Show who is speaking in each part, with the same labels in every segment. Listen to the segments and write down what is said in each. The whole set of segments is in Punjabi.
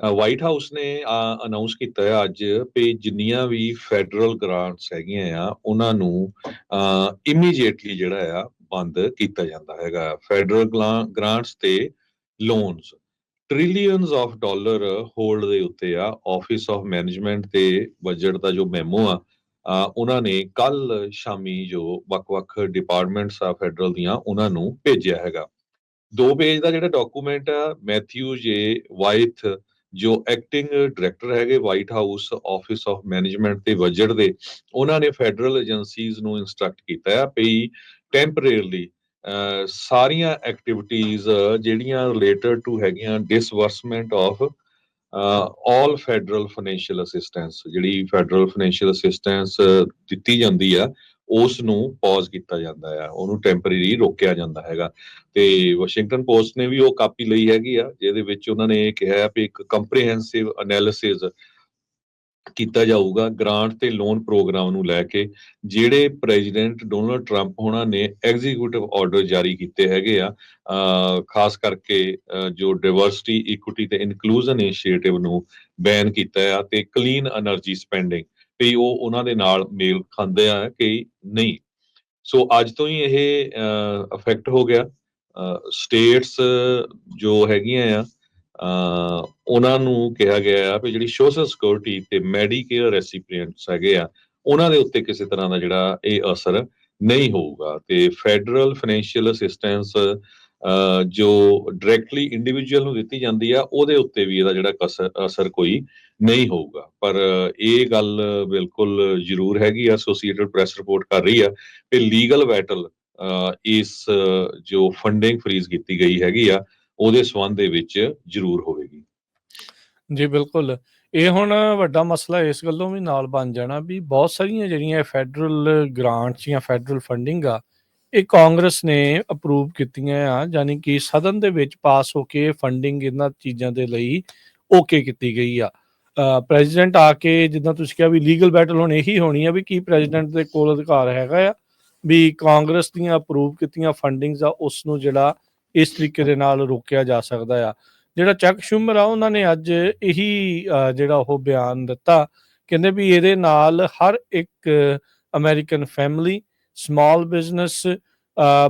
Speaker 1: ਵਾਈਟ ਹਾਊਸ ਨੇ ਅਨਾਉਂਸ ਕੀਤਾ ਹੈ ਅੱਜ ਕਿ ਜਿੰਨੀਆਂ ਵੀ ਫੈਡਰਲ ਗ੍ਰਾਂਟਸ ਹੈਗੀਆਂ ਆ, ਉਹਨਾਂ ਨੂੰ ਇਮੀਡੀਏਟਲੀ ਜਿਹੜਾ ਆ, ਬੰਦ ਕੀਤਾ ਜਾਂਦਾ ਹੈਗਾ। ਫੈਡਰਲ ਗ੍ਰਾਂਟਸ ਤੇ loans trillions of dollar hold ਦੇ ਉੱਤੇ ਆ ਆਫਿਸ ਆਫ ਮੈਨੇਜਮੈਂਟ ਤੇ ਬਜਟ ਦਾ ਜੋ ਮੈਮੋ ਆ ਉਹਨਾਂ ਨੇ ਕੱਲ ਸ਼ਾਮੀ ਜੋ ਵੱਖ-ਵੱਖ ਡਿਪਾਰਟਮੈਂਟਸ ਆ ਫੈਡਰਲ ਦੀਆਂ, ਉਹਨਾਂ ਨੂੰ ਭੇਜਿਆ ਹੈਗਾ। ਦੋ ਪੇਜ ਦਾ ਜਿਹੜਾ ਡਾਕੂਮੈਂਟ ਆ ਮੈਥਿਊ ਜੇ ਵਾਈਥ ਜੋ ਐਕਟਿੰਗ ਡਾਇਰੈਕਟਰ ਹੈਗੇ White House office of management ਤੇ ਬਜਟ ਦੇ, ਉਹਨਾਂ ਨੇ ਫੈਡਰਲ ਏਜੰਸੀਜ਼ ਨੂੰ ਇਨਸਟਰਕਟ ਕੀਤਾ ਹੈ ਕਿ ਟੈਂਪਰੇਰੀਲੀ ਸਾਰੀਆਂ ਐਕਟੀਵਿਟੀਆਂ ਜਿਹੜੀਆਂ ਰਿਲੇਟਡ ਟੂ ਹੈਗੀਆਂ disbursement of all federal financial assistance ਜਿਹੜੀ ਫੈਡਰਲ ਫਾਈਨੈਂਸ਼ੀਅਲ ਅਸਿਸਟੈਂਸ ਦਿੱਤੀ ਜਾਂਦੀ ਆ ਉਸ ਨੂੰ ਪੌਜ਼ ਕੀਤਾ ਜਾਂਦਾ ਆ, ਉਹਨੂੰ ਟੈਂਪਰੇਰੀ ਰੋਕਿਆ ਜਾਂਦਾ ਹੈਗਾ। ਤੇ ਵਾਸ਼ਿੰਗਟਨ ਪੋਸਟ ਨੇ ਵੀ ਉਹ ਕਾਪੀ ਲਈ ਹੈਗੀ ਆ, ਜਿਹਦੇ ਵਿੱਚ ਉਹਨਾਂ ਨੇ ਇਹ ਕਿਹਾ ਆ ਕਿ ਇੱਕ ਕੰਪਰੀਹੈਂਸਿਵ ਐਨਾਲਿਸਿਸ ਕੀਤਾ ਜਾਊਗਾ ਗ੍ਰਾਂਟ ਤੇ ਲੋਨ ਪ੍ਰੋਗਰਾਮ ਨੂੰ ਲੈ ਕੇ, ਜਿਹੜੇ ਪ੍ਰੈਜ਼ੀਡੈਂਟ ਡੋਨਲਡ ਟਰੰਪ ਹੋਣਾ ਨੇ ਐਗਜ਼ੀਕਿਊਟਿਵ ਆਰਡਰ ਜਾਰੀ ਕੀਤੇ ਹੈਗੇ ਆ ਖਾਸ ਕਰਕੇ ਜੋ ਡਾਈਵਰਸਿਟੀ ਇਕੁਇਟੀ ਤੇ ਇਨਕਲੂਜ਼ਨ ਇਨੀਸ਼ੀਏਟਿਵ ਨੂੰ ਬੈਨ ਕੀਤਾ ਆ, ਤੇ ਕਲੀਨ એનર્ਜੀ ਸਪੈਂਡਿੰਗ ਤੇ ਉਹ ਉਹਨਾਂ ਦੇ ਨਾਲ ਮੇਲ ਖਾਂਦੇ ਆ ਕਈ ਨਹੀਂ। ਸੋ ਅੱਜ ਤੋਂ ਹੀ ਇਹ ਅਫੈਕਟ ਹੋ ਗਿਆ। ਸਟੇਟਸ ਜੋ ਹੈਗੀਆਂ ਆ ਉਹਨਾਂ ਨੂੰ ਕਿਹਾ ਗਿਆ ਆ ਕਿ ਜਿਹੜੀ ਸੋਸ਼ਲ ਸਿਕਿਉਰਿਟੀ ਤੇ ਮੈਡੀਕੇਅਰ ਰੈਸਿਪੀਐਂਟਸ ਹੈਗੇ ਆ, ਉਹਨਾਂ ਦੇ ਉੱਤੇ ਕਿਸੇ ਤਰ੍ਹਾਂ ਦਾ ਜਿਹੜਾ ਇਹ ਅਸਰ ਨਹੀਂ ਹੋਊਗਾ। ਤੇ ਫੈਡਰਲ ਫਾਈਨੈਂਸ਼ੀਅਲ ਅਸਿਸਟੈਂਸ ਜੋ ਡਾਇਰੈਕਟਲੀ ਇੰਡੀਵਿਜੂਅਲ ਨੂੰ ਦਿੱਤੀ ਜਾਂਦੀ ਆ, ਉਹਦੇ ਉੱਤੇ ਵੀ ਇਹਦਾ ਜਿਹੜਾ ਅਸਰ ਕੋਈ ਨਹੀਂ ਹੋਊਗਾ। ਪਰ ਇਹ ਗੱਲ ਬਿਲਕੁਲ ਜ਼ਰੂਰ ਹੈਗੀ ਐਸੋਸੀਏਟਡ ਪ੍ਰੈਸ ਰਿਪੋਰਟ ਕਰ ਰਹੀ ਆ ਕਿ ਲੀਗਲ ਬੈਟਲ ਇਸ, ਜੋ ਫੰਡਿੰਗ ਫ੍ਰੀਜ਼ ਕੀਤੀ ਗਈ ਹੈਗੀ ਆ, ਉਹਦੇ ਸਬੰਧ ਦੇ ਵਿੱਚ ਜ਼ਰੂਰ ਹੋਵੇਗੀ।
Speaker 2: ਜੀ, ਬਿਲਕੁਲ। ਇਹ ਹੁਣ ਵੱਡਾ ਮਸਲਾ ਇਸ ਗੱਲੋਂ ਵੀ ਨਾਲ ਬਣ ਜਾਣਾ ਵੀ ਬਹੁਤ ਸਾਰੀਆਂ ਜਿਹੜੀਆਂ ਫੈਡਰਲ ਗ੍ਰਾਂਟਸ ਜਾਂ ਫੈਡਰਲ ਫੰਡਿੰਗ ਆ ਇਹ ਕਾਂਗਰਸ ਨੇ ਅਪਰੂਵ ਕੀਤੀਆਂ ਆ, ਯਾਨੀ ਕਿ ਸਦਨ ਦੇ ਵਿੱਚ ਪਾਸ ਹੋ ਕੇ ਫੰਡਿੰਗ ਇਹਨਾਂ ਚੀਜ਼ਾਂ ਦੇ ਲਈ ਓਕੇ ਕੀਤੀ ਗਈ ਆ। ਪ੍ਰੈਜ਼ੀਡੈਂਟ ਆ ਕੇ ਜਿੱਦਾਂ ਤੁਸੀਂ ਕਿਹਾ ਵੀ ਲੀਗਲ ਬੈਟਲ ਹੁਣ ਇਹੀ ਹੋਣੀ ਆ ਵੀ ਕੀ ਪ੍ਰੈਜ਼ੀਡੈਂਟ ਦੇ ਕੋਲ ਅਧਿਕਾਰ ਹੈਗਾ ਆ, ਵੀ ਕਾਂਗਰਸ ਦੀਆਂ ਅਪਰੂਵ ਕੀਤੀਆਂ ਫੰਡਿੰਗਸ ਆ ਉਸ ਨੂੰ ਜਿਹੜਾ ਇਸ ਤਰੀਕੇ ਦੇ ਨਾਲ ਰੋਕਿਆ ਜਾ ਸਕਦਾ ਆ। ਜਿਹੜਾ ਚੱਕ ਸ਼ੂਮਰ ਆ, ਉਹਨਾਂ ਨੇ ਅੱਜ ਇਹੀ ਜਿਹੜਾ ਉਹ ਬਿਆਨ ਦਿੱਤਾ, ਕਹਿੰਦੇ ਵੀ ਇਹਦੇ ਨਾਲ ਹਰ ਇੱਕ ਅਮਰੀਕਨ ਫੈਮਿਲੀ ਸਮਾਲ ਬਿਜ਼ਨਸ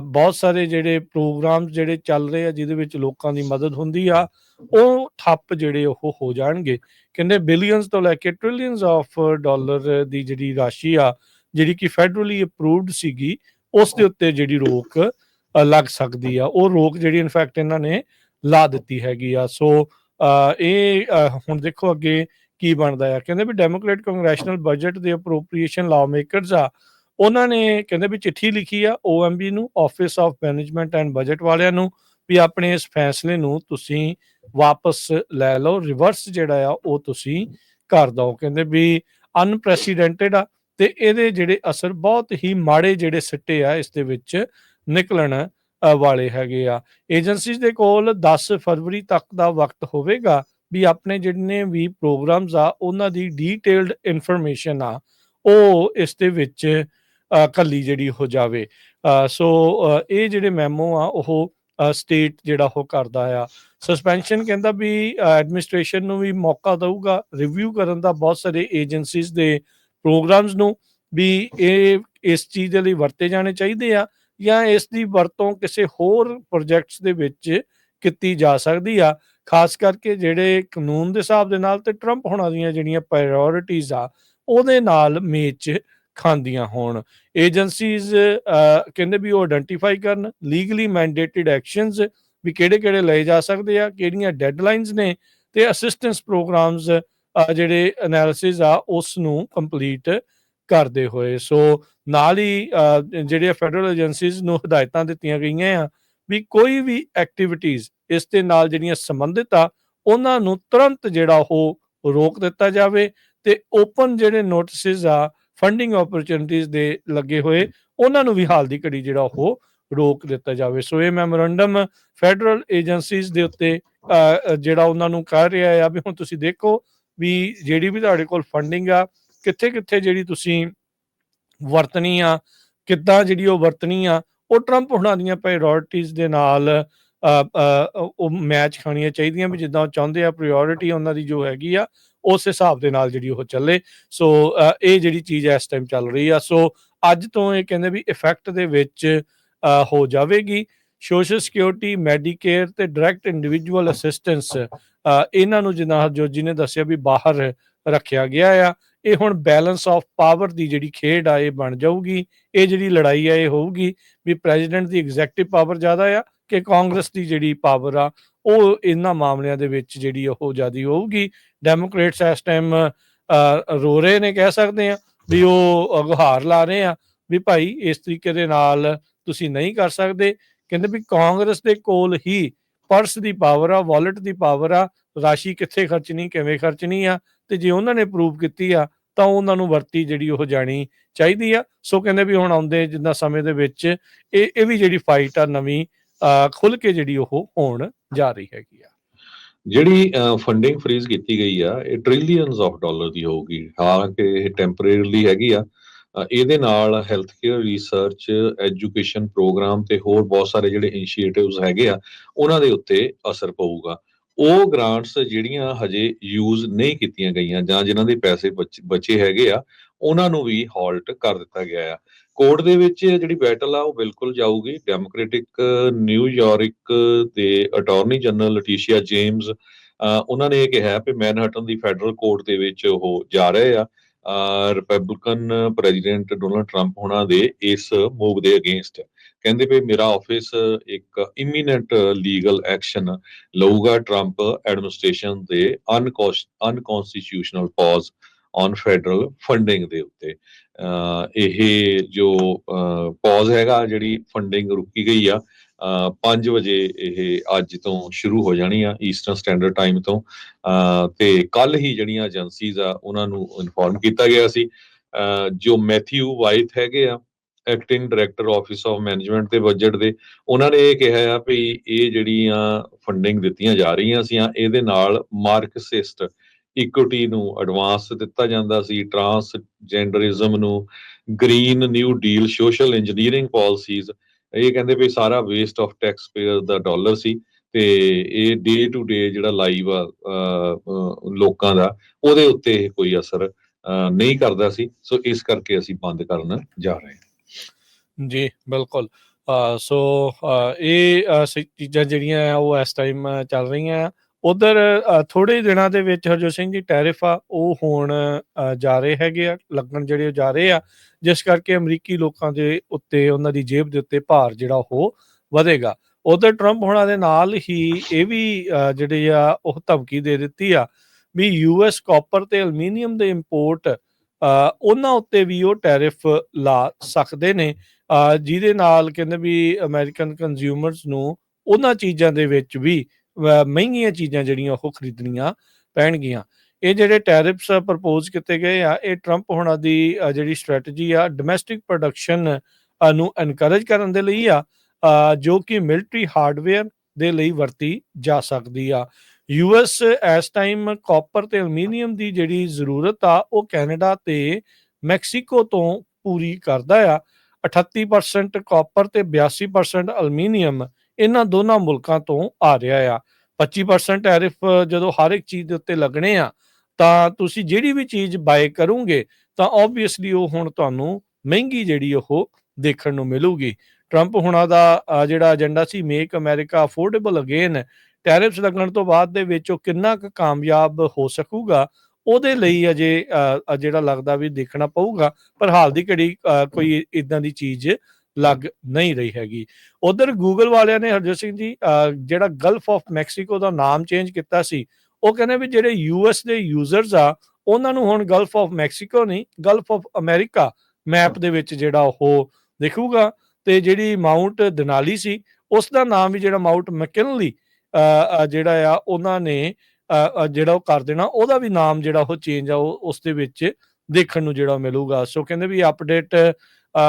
Speaker 2: ਬਹੁਤ ਸਾਰੇ ਜਿਹੜੇ ਪ੍ਰੋਗਰਾਮ ਜਿਹੜੇ ਚੱਲ ਰਹੇ ਆ, ਜਿਹਦੇ ਵਿੱਚ ਲੋਕਾਂ ਦੀ ਮਦਦ ਹੁੰਦੀ ਆ, ਉਹ ਠੱਪ ਜਿਹੜੇ ਉਹ ਹੋ ਜਾਣਗੇ। ਕਹਿੰਦੇ ਬਿਲੀਅਨਸ ਤੋਂ ਲੈ ਕੇ ਟ੍ਰਿਲੀਅਨਸ ਆਫ ਡਾਲਰ ਦੀ ਜਿਹੜੀ ਰਾਸ਼ੀ ਆ, ਜਿਹੜੀ ਕਿ ਫੈਡਰਲੀ ਅਪਰੂਵਡ ਸੀਗੀ, ਉਸ ਦੇ ਉੱਤੇ ਜਿਹੜੀ ਰੋਕ ਲੱਗ ਸਕਦੀ ਆ। ਉਹ ਰੋਕ ਜਿਹੜੀ ਇਨਫੈਕਟ ਇਹਨਾਂ ਨੇ ਲਾ ਦਿੱਤੀ ਹੈਗੀ ਆ। ਸੋ ਇਹ ਹੁਣ ਦੇਖੋ ਅੱਗੇ ਕੀ ਬਣਦਾ ਆ। ਕਹਿੰਦੇ ਵੀ ਡੈਮੋਕ੍ਰੇਟ ਕੰਗਰੈਸ਼ਨਲ ਬਜਟ ਦੇ ਅਪਰੋਪਰੀਏਸ਼ਨ ਲਾਅ ਮੇਕਰਸ ਆ ਉਹਨਾਂ ਨੇ ਕਹਿੰਦੇ ਵੀ ਚਿੱਠੀ ਲਿਖੀ ਆ ਓਐਮਬੀ ਨੂੰ office of management and budget ਵਾਲਿਆਂ ਨੂੰ ਵੀ ਆਪਣੇ ਇਸ ਫੈਸਲੇ ਨੂੰ ਤੁਸੀਂ ਵਾਪਸ ਲੈ ਲਓ ਰਿਵਰਸ ਜਿਹੜਾ ਆ ਉਹ ਤੁਸੀਂ ਕਰ ਦਿਓ। ਕਹਿੰਦੇ ਵੀ ਅਨਪ੍ਰੈਸੀਡੈਂਟਡ ਆ ਤੇ ਇਹਦੇ ਜਿਹੜੇ ਅਸਰ ਬਹੁਤ ਹੀ ਮਾੜੇ ਜਿਹੜੇ ਸਿੱਟੇ ਆ ਇਸ ਦੇ ਵਿੱਚ ਨਿਕਲਣ ਵਾਲੇ ਹੈਗੇ ਆ। ਏਜੰਸੀਜ਼ ਦੇ ਕੋਲ 10 ਫਰਵਰੀ ਤੱਕ ਦਾ ਵਕਤ ਹੋਵੇਗਾ ਵੀ ਆਪਣੇ ਜਿੰਨੇ ਵੀ ਪ੍ਰੋਗਰਾਮਸ ਆ, ਉਹਨਾਂ ਦੀ ਡੀਟੇਲਡ ਇਨਫੋਰਮੇਸ਼ਨ ਆ, ਉਹ ਇਸ ਦੇ ਵਿੱਚ ਕੱਲੀ ਜਿਹੜੀ ਹੋ ਜਾਵੇ। ਸੋ ਇਹ ਜਿਹੜੇ ਮੈਮੋ ਆ, ਉਹ ਸਟੇਟ ਜਿਹੜਾ ਉਹ ਕਰਦਾ ਆ। ਸਸਪੈਂਸ਼ਨ ਕਹਿੰਦਾ ਵੀ ਐਡਮਿਨਿਸਟ੍ਰੇਸ਼ਨ ਨੂੰ ਵੀ ਮੌਕਾ ਦਊਗਾ ਰਿਵਿਊ ਕਰਨ ਦਾ ਬਹੁਤ ਸਾਰੇ ਏਜੰਸੀਜ਼ ਦੇ ਪ੍ਰੋਗਰਾਮਸ ਨੂੰ ਵੀ ਇਹ, ਇਸ ਚੀਜ਼ ਦੇ ਲਈ ਵਰਤੇ ਜਾਣੇ ਚਾਹੀਦੇ ਆ ਜਾਂ ਇਸ ਦੀ ਵਰਤੋਂ ਕਿਸੇ ਹੋਰ ਪ੍ਰੋਜੈਕਟਸ ਦੇ ਵਿੱਚ ਕੀਤੀ ਜਾ ਸਕਦੀ ਆ। ਖਾਸ ਕਰਕੇ ਜਿਹੜੇ ਕਾਨੂੰਨ ਦੇ ਹਿਸਾਬ ਦੇ ਨਾਲ ਤੇ ਟਰੰਪ ਹੋਣਾ ਦੀਆਂ ਜਿਹੜੀਆਂ ਪ੍ਰਾਇੋਰਟੀਆਂ ਆ, ਉਹਦੇ ਨਾਲ ਮੇਚ ਖਾਂਦੀਆਂ ਹੋਣ। ਏਜੰਸੀਜ਼ ਕਹਿੰਦੇ ਵੀ ਉਹ ਆਇਡੈਂਟੀਫਾਈ ਕਰਨ ਲੀਗਲੀ ਮੈਂਡੇਟਡ ਐਕਸ਼ਨਸ ਵੀ ਕਿਹੜੇ-ਕਿਹੜੇ ਲਏ ਜਾ ਸਕਦੇ ਆ, ਕਿਹੜੀਆਂ ਡੈਡਲਾਈਨਸ ਨੇ ਤੇ ਅਸਿਸਟੈਂਸ ਪ੍ਰੋਗਰਾਮਸ ਜਿਹੜੇ ਐਨਾਲਿਸਿਸ ਆ ਉਸ ਨੂੰ ਕੰਪਲੀਟ ਕਰਦੇ ਹੋਏ। ਸੋ ਨਾਲ ਹੀ ਜਿਹੜੇ ਫੈਡਰਲ ਏਜੰਸੀਜ਼ ਨੂੰ ਹਦਾਇਤਾਂ ਦਿੱਤੀਆਂ ਗਈਆਂ ਆ ਵੀ ਕੋਈ ਵੀ ਐਕਟੀਵਿਟੀਆਂ ਇਸ ਦੇ ਨਾਲ ਜਿਹੜੀਆਂ ਸੰਬੰਧਿਤ ਆ, ਉਹਨਾਂ ਨੂੰ ਤੁਰੰਤ ਜਿਹੜਾ ਉਹ ਰੋਕ ਦਿੱਤਾ ਜਾਵੇ ਤੇ ਓਪਨ ਜਿਹੜੇ ਨੋਟਿਸਸ ਆ ਫੰਡਿੰਗ ਓਪਰਚੁਨਿਟੀਆਂ ਦੇ ਲੱਗੇ ਹੋਏ, ਉਹਨਾਂ ਨੂੰ ਵੀ ਹਾਲ ਦੀ ਘੜੀ ਜਿਹੜਾ ਉਹ ਰੋਕ ਦਿੱਤਾ ਜਾਵੇ। ਸੋ ਇਹ ਮੈਮੋਰੰਡਮ ਫੈਡਰਲ ਏਜੰਸੀਜ਼ ਦੇ ਉੱਤੇ ਜਿਹੜਾ ਉਹਨਾਂ ਨੂੰ ਕਹਿ ਰਿਹਾ ਆ ਵੀ ਹੁਣ ਤੁਸੀਂ ਦੇਖੋ ਵੀ ਜਿਹੜੀ ਵੀ ਤੁਹਾਡੇ ਕੋਲ ਫੰਡਿੰਗ ਆ ਕਿੱਥੇ ਕਿੱਥੇ ਜਿਹੜੀ ਤੁਸੀਂ ਵਰਤਣੀ ਆ, ਕਿੱਦਾਂ ਜਿਹੜੀ ਉਹ ਵਰਤਣੀ ਆ, ਉਹ ਟਰੰਪ ਹੁਣਾਂ ਦੀਆਂ ਪ੍ਰਾਇੋਰਟੀਆਂ ਦੇ ਨਾਲ ਉਹ ਮੈਚ ਖਾਣੀਆਂ ਚਾਹੀਦੀਆਂ ਵੀ ਜਿੱਦਾਂ ਉਹ ਚਾਹੁੰਦੇ ਆ ਪ੍ਰਾਇੋਰਟੀ ਉਹਨਾਂ ਦੀ ਜੋ ਹੈਗੀ ਆ ਉਸ ਹਿਸਾਬ ਦੇ ਨਾਲ ਜਿਹੜੀ ਉਹ ਚੱਲੇ। ਸੋ ਇਹ ਜਿਹੜੀ ਚੀਜ਼ ਇਸ ਟਾਈਮ ਚੱਲ ਰਹੀ ਆ। ਸੋ ਅੱਜ ਤੋਂ ਇਹ ਕਹਿੰਦੇ ਵੀ ਇਫੈਕਟ ਦੇ ਵਿੱਚ ਹੋ ਜਾਵੇਗੀ। ਸੋਸ਼ਲ ਸਿਕਿਉਰਿਟੀ ਮੈਡੀਕੇਅਰ ਤੇ ਡਾਇਰੈਕਟ ਇੰਡੀਵਿਜੂਅਲ ਅਸਿਸਟੈਂਸ ਇਹਨਾਂ ਨੂੰ ਜਿੱਦਾਂ ਜੋ ਜੀ ਨੇ ਦੱਸਿਆ ਵੀ ਬਾਹਰ ਰੱਖਿਆ ਗਿਆ ਆ, ਇਹ ਹੁਣ ਬੈਲੈਂਸ ਆਫ ਪਾਵਰ ਦੀ ਜਿਹੜੀ ਖੇਡ ਆ, ਇਹ ਬਣ ਜਾਊਗੀ। ਇਹ ਜਿਹੜੀ ਲੜਾਈ ਆ, ਇਹ ਹੋਊਗੀ ਵੀ ਪ੍ਰੈਜ਼ੀਡੈਂਟ ਦੀ ਐਗਜ਼ੈਕਟਿਵ ਪਾਵਰ ਜ਼ਿਆਦਾ ਆ ਕਿ ਕਾਂਗਰਸ ਦੀ ਜਿਹੜੀ ਪਾਵਰ ਆ ਉਹ ਇਹਨਾਂ ਮਾਮਲਿਆਂ ਦੇ ਵਿੱਚ ਜਿਹੜੀ ਉਹ ਜ਼ਿਆਦੀ ਹੋਊਗੀ। ਡੈਮੋਕ੍ਰੇਟਸ ਇਸ ਟਾਈਮ ਰੋ ਰਹੇ ਨੇ ਕਹਿ ਸਕਦੇ ਆ ਵੀ ਉਹ ਗੁਹਾਰ ਲਾ ਰਹੇ ਆ ਵੀ ਭਾਈ ਇਸ ਤਰੀਕੇ ਦੇ ਨਾਲ ਤੁਸੀਂ ਨਹੀਂ ਕਰ ਸਕਦੇ। ਕਹਿੰਦੇ ਵੀ ਕਾਂਗਰਸ ਦੇ ਕੋਲ ਹੀ ਪਰਸ ਦੀ ਪਾਵਰ ਆ ਵਾਲਟ ਦੀ ਪਾਵਰ ਆ, ਰਾਸ਼ੀ ਕਿੱਥੇ ਖਰਚਣੀ, ਕਿਵੇਂ ਖਰਚਣੀ ਆ ਤੇ ਜੇ ਉਹਨਾਂ ਨੇ ਪ੍ਰੂਵ ਕੀਤੀ ਆ ਤਾਂ ਉਹਨਾਂ ਨੂੰ ਵਰਤੀ ਜਿਹੜੀ ਉਹ ਜਾਣੀ ਚਾਹੀਦੀ ਆ। ਸੋ ਕਹਿੰਦੇ ਵੀ ਹੁਣ ਆਉਂਦੇ ਜਿੱਦਾਂ ਸਮੇਂ ਦੇ ਵਿੱਚ ਇਹ ਇਹ ਵੀ ਜਿਹੜੀ ਫਾਈਟ ਆ ਨਵੀਂ ਖੁੱਲ ਕੇ ਜਿਹੜੀ ਉਹ ਹੋਣ ਜਾ ਰਹੀ ਹੈਗੀ ਆ।
Speaker 1: ਜਿਹੜੀ ਫੰਡਿੰਗ ਫ੍ਰੀਜ਼ ਕੀਤੀ ਗਈ ਆ, ਇਹ ਟ੍ਰਿਲੀਅਨਸ ਆਫ ਡਾਲਰ ਦੀ ਹੋਊਗੀ। ਹਾਲਾਂਕਿ ਇਹ ਟੈਂਪਰੇਰੀਲੀ ਹੈਗੀ ਆ। ਇਹਦੇ ਨਾਲ health care research education program ਤੇ ਹੋਰ ਬਹੁਤ ਸਾਰੇ ਜਿਹੜੇ ਇਨੀਸ਼ੀਏਟਿਵਸ ਹੈਗੇ ਆ, ਉਹਨਾਂ ਦੇ ਉੱਤੇ ਅਸਰ ਪਊਗਾ। ਉਹ ਗ੍ਰਾਂਟਸ ਜਿਹੜੀਆਂ ਹਜੇ ਯੂਜ਼ ਨਹੀਂ ਕੀਤੀਆਂ ਗਈਆਂ ਜਾਂ ਜਿਨ੍ਹਾਂ ਦੇ ਪੈਸੇ ਬਚ- ਬਚੇ ਹੈਗੇ ਆ, ਉਹਨਾਂ ਨੂੰ ਵੀ ਹਾਲਟ ਕਰ ਦਿੱਤਾ ਗਿਆ ਆ। ਕੋਰਟ ਦੇ ਵਿੱਚ ਜਿਹੜੀ ਬੈਟਲ ਆ ਉਹ ਬਿਲਕੁਲ ਜਾਊਗੀ। ਡੈਮੋਕ੍ਰੈਟਿਕ ਨਿਊਯਾਰਕ ਦੇ ਅਟਾਰਨੀ ਜਨਰਲ ਲਟੀਸ਼ੀਆ ਜੇਮਸ ਉਹਨਾਂ ਨੇ ਇਹ ਕਿਹਾ ਕਿ ਮੈਨਹਟਨ ਦੀ ਫੈਡਰਲ ਕੋਰਟ ਦੇ ਵਿੱਚ ਉਹ ਜਾ ਰਹੇ ਆ। ਰਿਪਬਲਿਕਨ ਪ੍ਰੈਜ਼ੀਡੈਂਟ ਡੋਨਲਡ ਟਰੰਪ ਉਹਨਾਂ ਦੇ ਇਸ ਮੂਵ ਦੇ ਅਗੇਂਸਟ ਕਹਿੰਦੇ ਵੀ ਮੇਰਾ ਆਫਿਸ ਇੱਕ ਇਮੀਨੈਂਟ ਲੀਗਲ ਐਕਸ਼ਨ ਲਊਗਾ ਟਰੰਪ ਐਡਮਿਨਿਸਟ੍ਰੇਸ਼ਨ ਦੇ unconstitutional pause on federal funding ਦੇ ਉੱਤੇ। ਇਹ ਜੋ ਪਾਜ਼ ਹੈਗਾ, ਜਿਹੜੀ ਫੰਡਿੰਗ ਰੁਕੀ ਗਈ ਆ 5 ਵਜੇ ਇਹ ਅੱਜ ਤੋਂ ਸ਼ੁਰੂ ਹੋ ਜਾਣੀ ਆ ਈਸਟਰਨ ਸਟੈਂਡਰਡ ਟਾਈਮ ਤੋਂ। ਅਹ ਤੇ ਕੱਲ ਹੀ ਜਿਹੜੀਆਂ ਏਜੰਸੀਜ਼ ਆ, ਉਹਨਾਂ ਨੂੰ ਇਨਫੋਰਮ ਕੀਤਾ ਗਿਆ ਸੀ। ਜੋ ਮੈਥਿਊ ਵਾਈਟ ਹੈਗੇ ਆ acting director office of management ਤੇ ਬਜਟ ਦੇ, ਉਹਨਾਂ ਨੇ ਇਹ ਕਿਹਾ ਆ ਵੀ ਇਹ ਜਿਹੜੀਆਂ ਫੰਡਿੰਗ ਦਿੱਤੀਆਂ ਜਾ ਰਹੀਆਂ ਸੀ ਇਹਦੇ ਨਾਲ ਮਾਰਕਸਿਸਟ ਇਕੁਇਟੀ ਨੂੰ ਐਡਵਾਂਸ ਦਿੱਤਾ ਜਾਂਦਾ ਸੀ ਟਰਾਂਸਜੈਂਡਰਿਜ਼ਮ ਨੂੰ green new deal social engineering policies ਇਹ ਕਹਿੰਦੇ ਵੀ ਸਾਰਾ ਵੇਸਟ ਆਫ ਟੈਕਸ ਪੇਅਰ ਦਾ ਡਾਲਰ ਸੀ ਤੇ ਇਹ ਡੇ ਟੂ ਡੇ ਜਿਹੜਾ ਲਾਈਵ ਆ ਲੋਕਾਂ ਦਾ, ਉਹਦੇ ਉੱਤੇ ਕੋਈ ਅਸਰ ਨਹੀਂ ਕਰਦਾ ਸੀ, ਸੋ ਇਸ ਕਰਕੇ ਅਸੀਂ ਬੰਦ ਕਰਨ ਜਾ ਰਹੇ ਹਾਂ।
Speaker 2: ਜੀ, ਬਿਲਕੁਲ। ਸੋ ਇਹ ਚੀਜ਼ਾਂ ਜਿਹੜੀਆਂ ਉਹ ਇਸ ਟਾਈਮ ਚੱਲ ਰਹੀਆਂ ਉਧਰ ਥੋੜੇ ਦਿਨਾਂ ਦੇ ਵਿੱਚ ਹਰਜੋਤ ਸਿੰਘ ਜੀ ਟੈਰਿਫ ਆ ਉਹ ਹੋਣ ਜਾ ਰਹੇ ਹੈਗੇ ਆ ਲੱਗਣ ਜਿਹੜੇ ਉਹ ਜਾ ਰਹੇ ਆ ਜਿਸ ਕਰਕੇ ਅਮਰੀਕੀ ਲੋਕਾਂ ਦੇ ਉੱਤੇ ਉਹਨਾਂ ਦੀ ਜੇਬ ਦੇ ਉੱਤੇ ਭਾਰ ਜਿਹੜਾ ਉਹ ਵਧੇਗਾ। ਉਧਰ ਟਰੰਪ ਹੋਣਾ ਦੇ ਨਾਲ ਹੀ ਇਹ ਵੀ ਅ, ਜਿਹੜੇ ਆ ਉਹ ਧਮਕੀ ਦੇ ਦਿੱਤੀ ਆ ਵੀ ਯੂਐਸ ਕਾਪਰ ਤੇ ਐਲੂਮੀਨੀਅਮ ਦੇ ਇੰਪੋਰਟ ਉਹਨਾਂ ਉੱਤੇ ਵੀ ਉਹ ਟੈਰਿਫ ਲਾ ਸਕਦੇ ਨੇ। ਜਿਹਦੇ ਨਾਲ ਕਹਿੰਦੇ ਵੀ ਅਮਰੀਕਨ ਕੰਜ਼ਿਊਮਰਸ ਨੂੰ ਉਹਨਾਂ ਚੀਜ਼ਾਂ ਦੇ ਵਿੱਚ ਵੀ ਮਹਿੰਗੀਆਂ ਚੀਜ਼ਾਂ ਜਿਹੜੀਆਂ ਉਹ ਖਰੀਦਣੀਆਂ ਪੈਣਗੀਆਂ। ਇਹ ਜਿਹੜੇ ਟੈਰਿਫਸ ਪ੍ਰਪੋਜ਼ ਕੀਤੇ ਗਏ ਆ, ਇਹ ਟਰੰਪ ਹੋਣਾ ਦੀ ਜਿਹੜੀ ਸਟ੍ਰੈਟਜੀ ਆ ਡੋਮੈਸਟਿਕ ਪ੍ਰੋਡਕਸ਼ਨ ਨੂੰ ਐਨਕਰੇਜ ਕਰਨ ਦੇ ਲਈ ਆ ਜੋ ਕਿ ਮਿਲਟਰੀ ਹਾਰਡਵੇਅਰ ਦੇ ਲਈ ਵਰਤੀ ਜਾ ਸਕਦੀ ਆ। ਯੂਐਸ ਇਸ ਟਾਈਮ ਕਾਪਰ ਤੇ ਐਲੂਮੀਨੀਅਮ ਦੀ ਜਿਹੜੀ ਜ਼ਰੂਰਤ ਆ, ਉਹ ਕੈਨੇਡਾ ਤੇ ਮੈਕਸੀਕੋ ਤੋਂ ਪੂਰੀ ਕਰਦਾ ਆ। 38% ਕਾਪਰ ਤੇ 82% ਐਲੂਮੀਨੀਅਮ ਇਹਨਾਂ ਦੋਨਾਂ ਮੁਲਕਾਂ ਤੋਂ ਆ ਰਿਹਾ ਆ। 25% ਟੈਰਿਫ ਜਦੋਂ ਹਰ ਇੱਕ ਚੀਜ਼ ਦੇ ਉੱਤੇ ਲੱਗਣੇ ਆ, ਤਾਂ ਤੁਸੀਂ ਜਿਹੜੀ ਵੀ ਚੀਜ਼ ਬਾਏ ਕਰੋਗੇ, ਤਾਂ ਆਬਵੀਅਸਲੀ ਉਹ ਹੁਣ ਤੁਹਾਨੂੰ ਮਹਿੰਗੀ ਜਿਹੜੀ ਉਹ ਦੇਖਣ ਨੂੰ ਮਿਲੂਗੀ। ਟਰੰਪ ਹੁਣਾਂ ਦਾ ਜਿਹੜਾ ਏਜੰਡਾ ਸੀ make America affordable again tariffs ਲੱਗਣ ਤੋਂ ਬਾਅਦ ਦੇ ਵਿੱਚ ਉਹ ਕਿੰਨਾ ਕੁ ਕਾਮਯਾਬ ਹੋ ਸਕੂਗਾ, ਉਹਦੇ ਲਈ ਅਜੇ ਜਿਹੜਾ ਲੱਗਦਾ ਵੀ ਦੇਖਣਾ ਪਊਗਾ, ਪਰ ਹਾਲ ਦੀ ਘੜੀ ਕੋਈ ਇਦਾਂ ਦੀ ਚੀਜ਼ ਲੱਗ ਨਹੀਂ ਰਹੀ ਹੈਗੀ। ਉਧਰ ਗੂਗਲ ਵਾਲਿਆਂ ਨੇ ਹਰਜੋਤ ਸਿੰਘ ਜੀ ਜਿਹੜਾ ਗਲਫ ਆਫ ਮੈਕਸੀਕੋ ਦਾ ਨਾਮ ਚੇਂਜ ਕੀਤਾ ਸੀ, ਉਹ ਕਹਿੰਦੇ ਵੀ ਜਿਹੜੇ ਯੂਐਸ ਦੇ ਯੂਜ਼ਰਸ ਆ, ਉਹਨਾਂ ਨੂੰ ਹੁਣ ਗਲਫ ਆਫ ਮੈਕਸੀਕੋ ਨਹੀਂ ਗਲਫ ਆਫ ਅਮਰੀਕਾ ਮੈਪ ਦੇ ਵਿੱਚ ਜਿਹੜਾ ਉਹ ਦਿਖੂਗਾ। ਤੇ ਜਿਹੜੀ ਮਾਊਂਟ ਦਨਾਲੀ ਸੀ, ਉਸ ਦਾ ਨਾਮ ਵੀ ਜਿਹੜਾ ਮਾਊਂਟ ਮੈਕਿਨਲੀ ਜਿਹੜਾ ਆ, ਉਹਨਾਂ ਨੇ ਜਿਹੜਾ ਉਹ ਕਰ ਦੇਣਾ, ਉਹਦਾ ਵੀ ਨਾਮ ਜਿਹੜਾ ਉਹ ਚੇਂਜ ਆ, ਉਹ ਉਸ ਦੇ ਵਿੱਚ ਦੇਖਣ ਨੂੰ ਜਿਹੜਾ ਮਿਲੂਗਾ। ਸੋ ਕਹਿੰਦੇ ਵੀ ਅਪਡੇਟ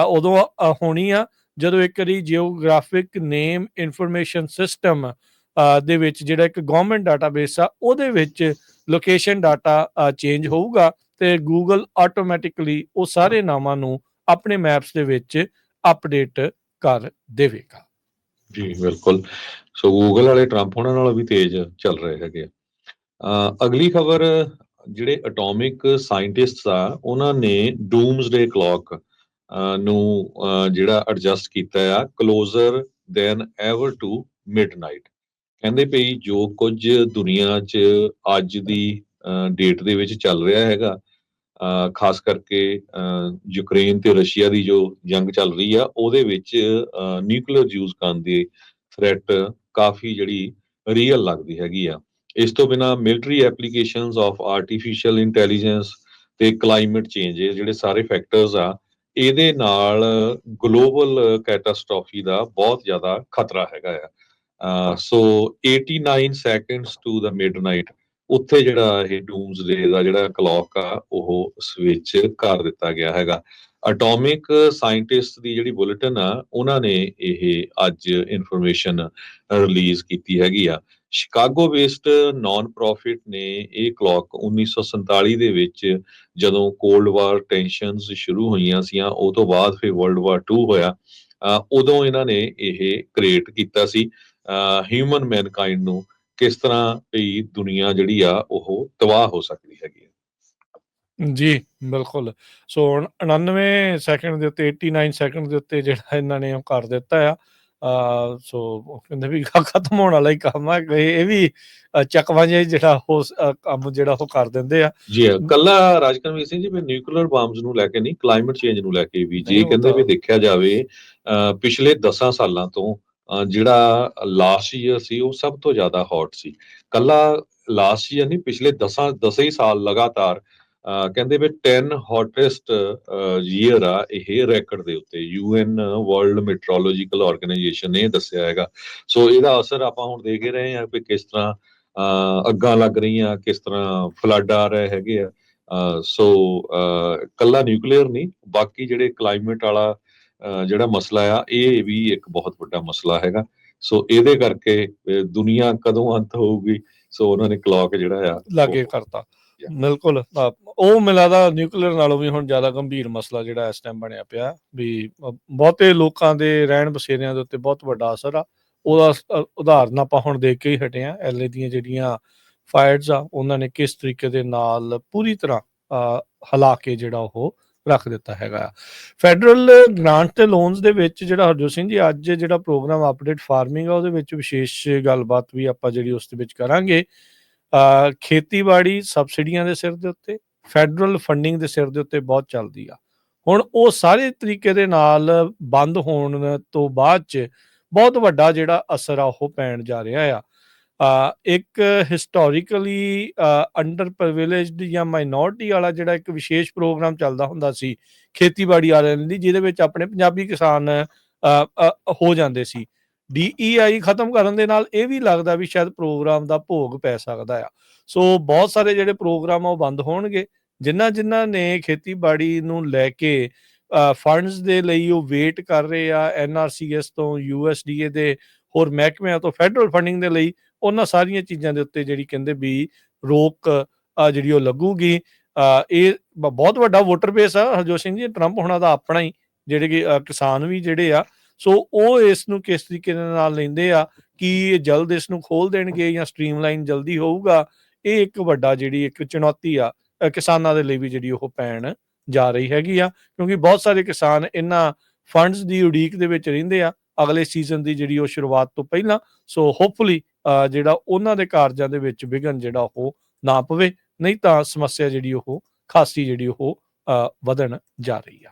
Speaker 2: ਉਦੋਂ ਹੋਣੀ ਆ, ਜਦੋਂ ਇੱਕ ਵਾਰੀ ਜੀਓਗ੍ਰਾਫਿਕ ਨੇਮ ਇਨਫੋਰਮੇਸ਼ਨ ਸਿਸਟਮ ਦੇ ਵਿੱਚ ਜਿਹੜਾ ਇੱਕ ਗਵਰਨਮੈਂਟ ਡਾਟਾਬੇਸ ਆ, ਉਹਦੇ ਵਿੱਚ ਲੋਕੇਸ਼ਨ ਡਾਟਾ ਚੇਂਜ ਹੋਊਗਾ ਤੇ ਗੂਗਲ ਆਟੋਮੈਟਿਕਲੀ ਉਹ ਸਾਰੇ ਨਾਵਾਂ ਨੂੰ ਆਪਣੇ ਮੈਪਸ ਦੇ ਵਿੱਚ ਅਪਡੇਟ ਕਰ ਦੇਵੇਗਾ।
Speaker 1: ਜੀ, ਬਿਲਕੁਲ। ਸੋ ਗੂਗਲ ਵਾਲੇ ਟਰੰਪ ਉਹਨਾਂ ਨਾਲ ਵੀ ਤੇਜ਼ ਚੱਲ ਰਹੇ ਹੈਗੇ ਆ। ਅਗਲੀ ਖਬਰ, ਜਿਹੜੇ ਐਟੋਮਿਕ ਸਾਇੰਟਿਸਟਸ ਆ, ਉਹਨਾਂ ਨੇ ਡੂਮਸਡੇ ਕਲੌਕ ਨੂੰ ਜਿਹੜਾ ਐਡਜਸਟ ਕੀਤਾ ਆ closer than ever to midnight ਕਹਿੰਦੇ ਪਈ, ਜੋ ਕੁਝ ਦੁਨੀਆ 'ਚ ਅੱਜ ਦੀ ਡੇਟ ਦੇ ਵਿੱਚ ਚੱਲ ਰਿਹਾ ਹੈਗਾ ਖਾਸ ਕਰਕੇ ਯੂਕਰੇਨ ਤੇ ਰਸ਼ੀਆ ਦੀ ਜੋ ਜੰਗ ਚੱਲ ਰਹੀ ਆ, ਉਹਦੇ ਵਿੱਚ ਨਿਊਕਲੀਅਰ ਯੂਜ਼ ਕਰਨ ਦੀ ਥ੍ਰੈਟ ਕਾਫੀ ਜਿਹੜੀ ਰੀਅਲ ਲੱਗਦੀ ਹੈਗੀ ਆ। ਇਸ ਤੋਂ ਬਿਨਾ military applications of artificial intelligence ਤੇ ਕਲਾਈਮੇਟ ਚੇਂਜ ਜਿਹੜੇ ਸਾਰੇ ਫੈਕਟਰਸ ਆ ਇਹਦੇ ਨਾਲ ਗਲੋਬਲ ਕੈਟਾਸਟ੍ਰੋਫੀ ਦਾ ਬਹੁਤ ਜ਼ਿਆਦਾ ਖਤਰਾ ਹੈਗਾ ਆ। ਅਹ ਸੋ 89 ਸੈਕਿੰਡਸ ਟੂ ਦਾ ਮਿਡਨਾਈਟ ਉੱਥੇ ਜਿਹੜਾ ਇਹ ਡੂਮਸਡੇ ਦਾ ਜਿਹੜਾ ਕਲੌਕ ਆ, ਉਹ ਸਵਿਚ ਕਰ ਦਿੱਤਾ ਗਿਆ ਹੈਗਾ। ਐਟੋਮਿਕ ਸਾਇੰਟਿਸਟ ਦੀ ਜਿਹੜੀ ਬੁਲੇਟਿਨ ਆ, ਉਹਨਾਂ ਨੇ ਇਹ ਅੱਜ ਇਨਫੋਰਮੇਸ਼ਨ ਰਿਲੀਜ਼ ਕੀਤੀ ਹੈਗੀ ਆ। ਸ਼ਿਕਾਗੋ ਬੇਸਡ ਨਾਨ ਪ੍ਰੋਫਿਟ ਨੇ ਇਹ ਕਲੌਕ 1947 ਦੇ ਵਿੱਚ ਜਦੋਂ ਕੋਲਡ ਵਾਰ ਟੈਨਸ਼ਨਸ ਸ਼ੁਰੂ ਹੋਈਆਂ ਸੀਆਂ, ਉਹ ਤੋਂ ਬਾਅਦ ਫਿਰ ਵਰਲਡ ਵਾਰ 2 ਹੋਇਆ ਉਦੋਂ ਇਹਨਾਂ ਨੇ ਇਹ ਕ੍ਰੀਏਟ ਕੀਤਾ ਸੀ ਹਿਊਮਨ ਮੈਨਕਾਈਂਡ ਨੂੰ ਕਿਸ ਤਰ੍ਹਾਂ ਵੀ ਦੁਨੀਆ ਜਿਹੜੀ ਆ ਉਹ ਤਬਾਹ ਹੋ ਸਕਦੀ ਹੈਗੀ
Speaker 2: ਜੀ, ਬਿਲਕੁਲ। ਸੋ ਹੁਣ 99 ਸੈਕਿੰਡ ਦੇ ਉੱਤੇ 89 ਸੈਕਿੰਡ ਦੇ ਉੱਤੇ ਜਿਹੜਾ ਇਹਨਾਂ ਨੇ ਉਹ ਕਰ ਦਿੱਤਾ ਆ। ਸੋ ਕਹਿੰਦੇ ਵੀ ਖਤਮ ਹੋਣ ਵਾਲਾ ਹੀ ਕੰਮ ਆ ਇਹ ਇਹ ਵੀ ਚੱਕਵਾਂ ਜਿਹਾ ਜਿਹੜਾ ਅ, ਕੰਮ ਜਿਹੜਾ ਉਹ ਕਰ ਦਿੰਦੇ ਆ।
Speaker 1: ਜੀ ਹਾਂ, ਕੱਲਾ ਰਾਜਕਰਮੀ ਸਿੰਘ ਜੀ ਵੀ ਨਿਊਕਲੀਅਰ ਬੰਬਸ ਨੂੰ ਲੈ ਕੇ ਨਹੀਂ ਕਲਾਈਮੇਟ ਚੇਂਜ ਨੂੰ ਲੈ ਕੇ ਵੀ ਜੇ ਕਹਿੰਦੇ ਵੀ ਦੇਖਿਆ ਜਾਵੇ ਪਿਛਲੇ 10 ਸਾਲਾਂ ਤੋਂ ਜਿਹੜਾ ਲਾਸਟ ਈਅਰ ਸੀ ਉਹ ਸਭ ਤੋਂ ਜ਼ਿਆਦਾ ਹੌਟ ਸੀ। ਕੱਲਾ ਲਾਸਟ ਈਅਰ ਨਹੀਂ ਪਿਛਲੇ 10 10 ਹੀ ਸਾਲ ਲਗਾਤਾਰ ਕਹਿੰਦੇ ਵੀ 10 ਹੌਟੈਸਟ ਈਅਰ ਆ ਇਹ ਰੈਕੋਰਡ ਦੇ ਉੱਤੇ। ਯੂਐਨ ਵਰਲਡ ਮੈਟਰੋਲੋਜੀਕਲ ਆਰਗੇਨਾਈਜੇਸ਼ਨ ਨੇ ਦੱਸਿਆ ਹੈਗਾ। ਸੋ ਇਹਦਾ ਅਸਰ ਆਪਾਂ ਹੁਣ ਦੇਖ ਰਹੇ ਹਾਂ ਕਿ ਕਿਸ ਤਰ੍ਹਾਂ ਅੱਗਾਂ ਲੱਗ ਰਹੀਆਂ, ਕਿਸ ਤਰ੍ਹਾਂ ਫਲੱਡ ਆ ਰਹੇ ਹੈਗੇ ਆ। ਸੋ ਅਹ ਕੱਲਾ ਨਿਊਕਲੀਅਰ ਨਹੀਂ, ਬਾਕੀ ਜਿਹੜੇ ਕਲਾਈਮੇਟ ਵਾਲਾ ਜਿਹੜਾ ਮਸਲਾ ਆ, ਇਹ ਵੀ ਇੱਕ ਬਹੁਤ ਵੱਡਾ ਮਸਲਾ ਹੈਗਾ। ਸੋ ਇਹਦੇ ਕਰਕੇ, ਅਹ ਦੁਨੀਆ ਕਦੋਂ ਅੰਤ ਹੋਊਗੀ? ਸੋ ਉਹਨਾਂ ਨੇ ਕਲੌਕ ਜਿਹੜਾ ਆ
Speaker 2: ਲਾਗੇ ਕਰਤਾ।
Speaker 1: Yeah.
Speaker 2: ਬਿਲਕੁਲ ਉਹ ਮਿਲਾਦਾ ਨਿਊਕਲੀਅਰ ਨਾਲੋਂ ਵੀ ਹੁਣ ਜ਼ਿਆਦਾ ਗੰਭੀਰ ਮਸਲਾ ਜਿਹੜਾ ਇਸ ਟਾਈਮ ਬਣਿਆ ਪਿਆ ਵੀ ਬਹੁਤੇ ਲੋਕਾਂ ਦੇ ਰਹਿਣ ਬਸੇਰਿਆਂ ਦੇ ਉੱਤੇ ਬਹੁਤ ਵੱਡਾ ਅਸਰ ਆ। ਉਹਦਾ ਉਦਾਹਰਨ ਆਪਾਂ ਹੁਣ ਦੇਖ ਕੇ ਹੀ ਹਟੇ ਆ ਐਲਏ ਦੀਆਂ ਜਿਹੜੀਆਂ ਫਾਇਰਸ ਆ ਉਹਨਾਂ ਨੇ ਕਿਸ ਤਰੀਕੇ ਦੇ ਨਾਲ ਪੂਰੀ ਤਰ੍ਹਾਂ ਅ, ਹਿਲਾ ਕੇ ਜਿਹੜਾ ਉਹ ਰੱਖ ਦਿੱਤਾ ਹੈਗਾ। ਫੈਡਰਲ ਗ੍ਰਾਂਟ ਤੇ ਲੋਨਸ ਦੇ ਵਿੱਚ ਜਿਹੜਾ ਹਰਜੋਤ ਸਿੰਘ ਜੀ ਅੱਜ ਜਿਹੜਾ ਪ੍ਰੋਗਰਾਮ ਅਪਡੇਟ ਫਾਰਮਿੰਗ ਆ ਉਹਦੇ ਵਿੱਚ ਵਿਸ਼ੇਸ਼ ਗੱਲਬਾਤ ਵੀ ਆਪਾਂ ਜਿਹੜੀ ਉਸ ਦੇ ਵਿੱਚ ਕਰਾਂਗੇ। ਖੇਤੀਬਾੜੀ ਸਬਸਿਡੀਆਂ ਦੇ ਸਿਰ ਦੇ ਉੱਤੇ, ਫੈਡਰਲ ਫੰਡਿੰਗ ਦੇ ਸਿਰ ਦੇ ਉੱਤੇ ਬਹੁਤ ਚੱਲਦੀ ਆ। ਹੁਣ ਉਹ ਸਾਰੇ ਤਰੀਕੇ ਦੇ ਨਾਲ ਬੰਦ ਹੋਣ ਤੋਂ ਬਾਅਦ ਚ ਬਹੁਤ ਵੱਡਾ ਜਿਹੜਾ ਅਸਰ ਆ ਉਹ ਪੈਣ ਜਾ ਰਿਹਾ ਆ। ਇੱਕ ਹਿਸਟੋਰੀਕਲੀ ਅੰਡਰ ਪ੍ਰਿਵਿਲੇਜਡ ਜਾਂ ਮਾਈਨੋਰਟੀ ਵਾਲਾ ਜਿਹੜਾ ਇੱਕ ਵਿਸ਼ੇਸ਼ ਪ੍ਰੋਗਰਾਮ ਚੱਲਦਾ ਹੁੰਦਾ ਸੀ ਖੇਤੀਬਾੜੀ ਵਾਲਿਆਂ ਲਈ, ਜਿਹਦੇ ਵਿੱਚ ਆਪਣੇ ਪੰਜਾਬੀ ਕਿਸਾਨ ਹੋ ਜਾਂਦੇ ਸੀ। ਡੀਈਆਈ ਖਤਮ ਕਰਨ ਦੇ ਨਾਲ ਇਹ ਵੀ ਲੱਗਦਾ ਵੀ ਸ਼ਾਇਦ ਪ੍ਰੋਗਰਾਮ ਦਾ ਭੋਗ ਪੈ ਸਕਦਾ ਆ। ਸੋ ਬਹੁਤ ਸਾਰੇ ਜਿਹੜੇ ਪ੍ਰੋਗਰਾਮ ਆ ਉਹ ਬੰਦ ਹੋਣਗੇ। ਜਿਨ੍ਹਾਂ ਜਿਨ੍ਹਾਂ ਨੇ ਖੇਤੀਬਾੜੀ ਨੂੰ ਲੈ ਕੇ ਫੰਡਸ ਦੇ ਲਈ ਉਹ ਵੇਟ ਕਰ ਰਹੇ ਆ ਐਨਆਰਸੀਐਸ ਤੋਂ ਯੂਐਸਡੀਏ ਦੇ, ਹੋਰ ਮਹਿਕਮਿਆਂ ਤੋਂ ਫੈਡਰਲ ਫੰਡਿੰਗ ਦੇ ਲਈ, ਉਹਨਾਂ ਸਾਰੀਆਂ ਚੀਜ਼ਾਂ ਦੇ ਉੱਤੇ ਜਿਹੜੀ ਕਹਿੰਦੇ ਵੀ ਰੋਕ ਜਿਹੜੀ ਉਹ ਲੱਗੂਗੀ। ਇਹ ਬ- ਬਹੁਤ ਵੱਡਾ ਵੋਟਰ ਬੇਸ ਆ। ਹਰਜੋਤ ਸਿੰਘ ਜੀ ਟਰੰਪ ਹੋਣਾ ਦਾ ਆਪਣਾ ਹੀ, ਜਿਹੜੇ ਕਿ ਕਿਸਾਨ ਵੀ ਜਿਹੜੇ ਆ ਸੋ ਉਹ ਇਸ ਨੂੰ ਕਿਸ ਤਰੀਕੇ ਦੇ ਨਾਲ ਲੈਂਦੇ ਆ? ਕਿ ਇਹ ਜਲਦ ਇਸ ਨੂੰ ਖੋਲ ਦੇਣਗੇ ਜਾਂ ਸਟ੍ਰੀਮਲਾਈਨ ਜਲਦੀ ਹੋਊਗਾ? ਇਹ ਇੱਕ ਵੱਡਾ ਜਿਹੜੀ ਇੱਕ ਚੁਣੌਤੀ ਆ ਕਿਸਾਨਾਂ ਦੇ ਲਈ ਵੀ ਜਿਹੜੀ ਉਹ ਪੈਣ ਜਾ ਰਹੀ ਹੈਗੀ ਆ, ਕਿਉਂਕਿ ਬਹੁਤ ਸਾਰੇ ਕਿਸਾਨ ਇਹਨਾਂ ਫੰਡਸ ਦੀ ਉਡੀਕ ਦੇ ਵਿੱਚ ਰਹਿੰਦੇ ਆ, ਅਗਲੇ ਸੀਜ਼ਨ ਦੀ ਜਿਹੜੀ ਉਹ ਸ਼ੁਰੂਆਤ ਤੋਂ ਪਹਿਲਾਂ ਸੋ ਹੋਪਫੁਲੀ ਜਿਹੜਾ ਉਹਨਾਂ ਦੇ ਕਾਰਜਾਂ ਦੇ ਵਿੱਚ ਵਿਘਨ ਜਿਹੜਾ ਉਹ ਨਾ ਪਵੇ, ਨਹੀਂ ਤਾਂ ਸਮੱਸਿਆ ਜਿਹੜੀ ਉਹ, ਖਾਸੀ ਜਿਹੜੀ ਉਹ ਵਧਣ ਜਾ ਰਹੀ ਆ।